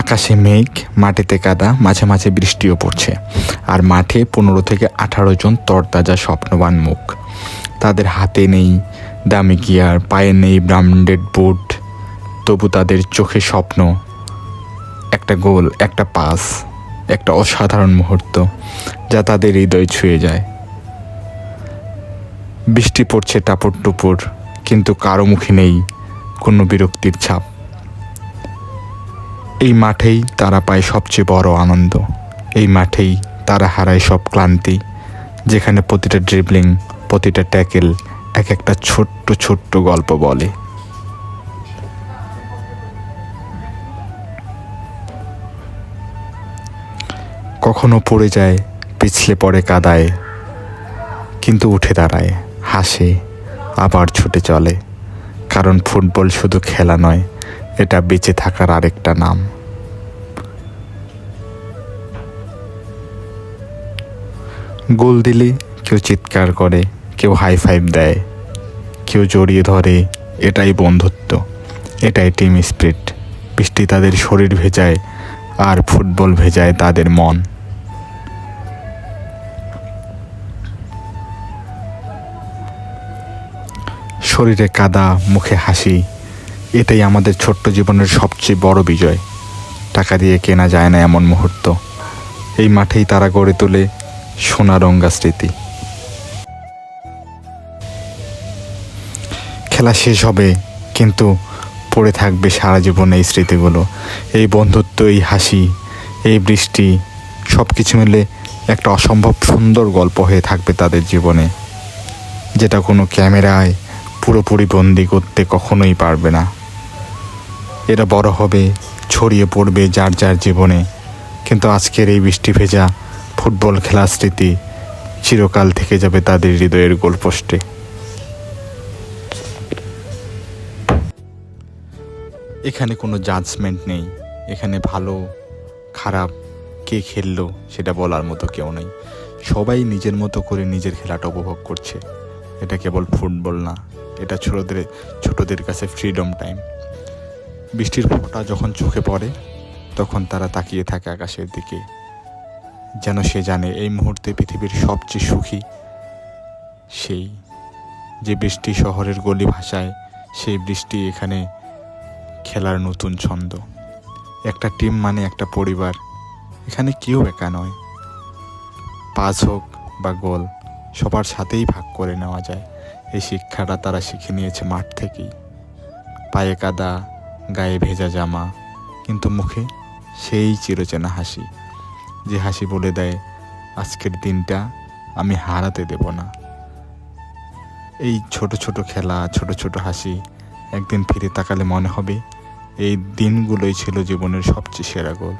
আকাশে মেঘ, মাটিতে কাদা, মাঝে মাঝে বৃষ্টিও পড়ছে। আর মাঠে পনেরো থেকে আঠারো জন তরতাজা স্বপ্নবান মুখ। তাদের হাতে নেই দামি গিয়ার, পায়ে নেই ব্রান্ডেড বুট, তবু তাদের চোখে স্বপ্ন। একটা গোল, একটা পাস, একটা অসাধারণ মুহূর্ত, যা তাদের হৃদয় ছুঁয়ে যায়। বৃষ্টি পড়ছে টাপর টুপুর, কিন্তু কারও মুখে নেই কোনো বিরক্তির ছাপ। এই মাঠেই তারা পায় সবচেয়ে বড় আনন্দ। এই মাঠেই তারা হারায় সব ক্লান্তি, যেখানে প্রতিটা ড্রিবলিং প্রতিটা ট্যাকেল এক একটা ছোট্ট ছোট্ট গল্প বলে। কখনো পড়ে যায়, পিছলে পড়ে কাদায়, কিন্তু উঠে দাঁড়ায়, হাসে, আবার ছুটে চলে। কারণ ফুটবল শুধু খেলা নয় এটা বেঁচে থাকার আরেকটা নাম। গোল দিলে কেউ চিৎকার করে, কেউ হাই ফাইভ দেয়, কেউ জড়িয়ে ধরে, এটাই বন্ধুত্ব, এটাই টিম স্পিরিট বৃষ্টি তাদের শরীর ভেজায় আর ফুটবল ভেজায় তাদের মন। শরীরে কাদা, মুখে হাসি এটাই আমাদের ছোট্ট জীবনের সবচেয়ে বড় বিজয়। টাকা দিয়ে কেনা যায় না এমন মুহূর্ত। এই মাঠেই তারা গড়ে তোলে সোনারঙ্গা স্মৃতি। খেলা শেষ হবে, কিন্তু পড়ে থাকবে সারা জীবন এই স্মৃতিগুলো। এই বন্ধুত্ব, এই হাসি, এই বৃষ্টি সব কিছু মিলে একটা অসম্ভব সুন্দর গল্প হয়ে থাকবে তাদের জীবনে। যেটা কোনো ক্যামেরায় পুরোপুরি বন্দি করতে কখনোই পারবে না। এরা বড় হবে, ছড়িয়ে পড়বে যার যার জীবনে। কিন্তু আজকের এই বৃষ্টি ভেজা ফুটবল খেলার স্মৃতি চিরকাল থেকে যাবে তাদের হৃদয়ের গোলপোস্টে এখানে কোনো জাজমেন্ট নেই। এখানে ভালো, খারাপ, কে খেললো সেটা বলার মতো কেউ নেই। সবাই নিজের মতো করে নিজের খেলাটা উপভোগ করছে। এটা কেবল ফুটবল না। এটা ছোটদের ছোটদের কাছে ফ্রিডম টাইম বৃষ্টির ফোঁটা যখন চোখে পড়ে, তখন তারা তাকিয়ে থাকে আকাশের দিকে। যেন সে জানে এই মুহূর্তে পৃথিবীর সবচেয়ে সুখী সেই, যে বৃষ্টি শহরের গলি ভাষায় সেই বৃষ্টি এখানে খেলার নতুন ছন্দ। একটা টিম মানে একটা পরিবার। এখানে কেউ একা নয়। পাস হোক বা গোল, সবার সাথেই ভাগ করে নেওয়া যায়। এই শিক্ষাটা তারা শিখে নিয়েছে মাঠ থেকেই। পায়ে কাদা, গায়ে ভেজা জামা, কিন্তু মুখে সেই চিরচেনা হাসি। যে হাসি বলে দেয়, আজকের দিনটা আমি হারাতে দেব না। এই ছোট ছোট খেলা, ছোট ছোট হাসি একদিন ফিরে তাকালে মনে হবে, এই দিনগুলোই ছিল জীবনের সবচেয়ে সেরা গোল।